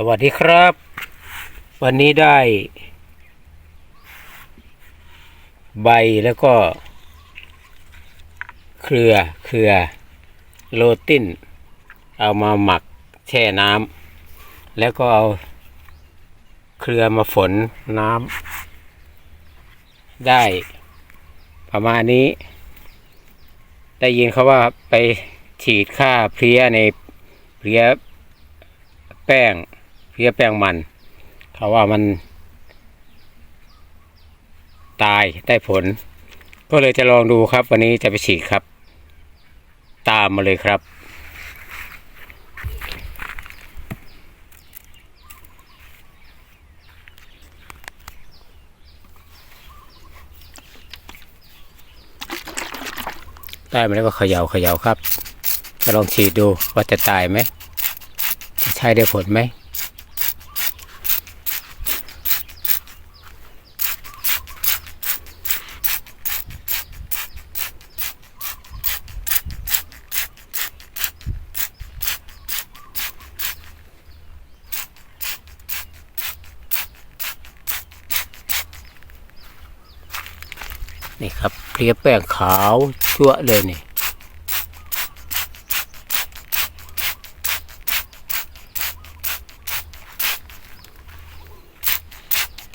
สวัสดีครับ วันนี้ได้ ใบแล้วก็ เครือเครือโรตินเอามาหมักแช่น้ำแล้วก็เอา เครือมาฝนน้ำได้ประมาณนี้ ได้ยินเขาว่าไปฉีดฆ่าเพลี้ยในเพลี้ยแป้ง พลี้ยแป้งมันเขาว่ามัน ตายได้ผล ก็เลยจะลองดูครับ วันนี้จะไปฉีดครับ ตามมาเลยครับได้มาแล้วก็เขย่าเขย่าครับ จะลองฉีดดูว่าจะตายไหมจะใช้ได้ผลไหม นี่ครับเพลียแป้งขาวชั่วเลยนี่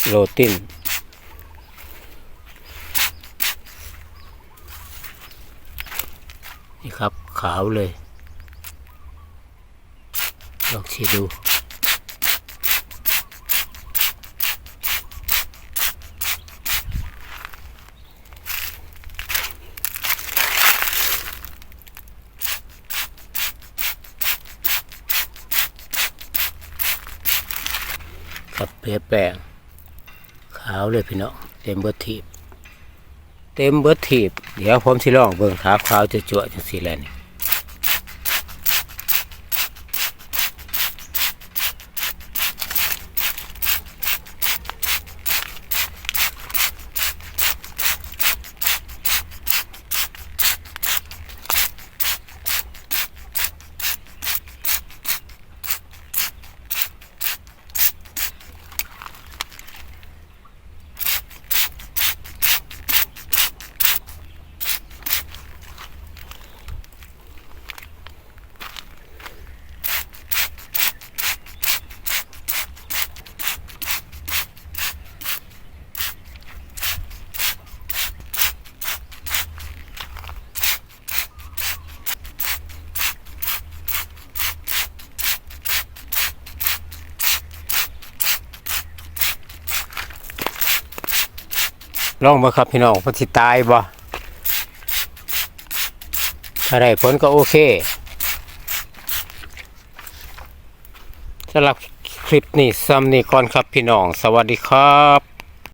โรตินนี่ครับขาวเลยลองฉีด ดูกับเพแป้งขาวเลยพี่น้องเต็มเบิดทีบ เต็มเบิดทีบ เดี๋ยวผมสิลองเบิ่งขาวขาวจะจั่วจังสีแลวนี่ ลองมาครับพี่น้องพนสิตายบ่ถ้าได้ผลก็โอเคสำหรับคลิปนี้ซ้ำนี่ก่อนครับพี่น้อง สวัสดีครับ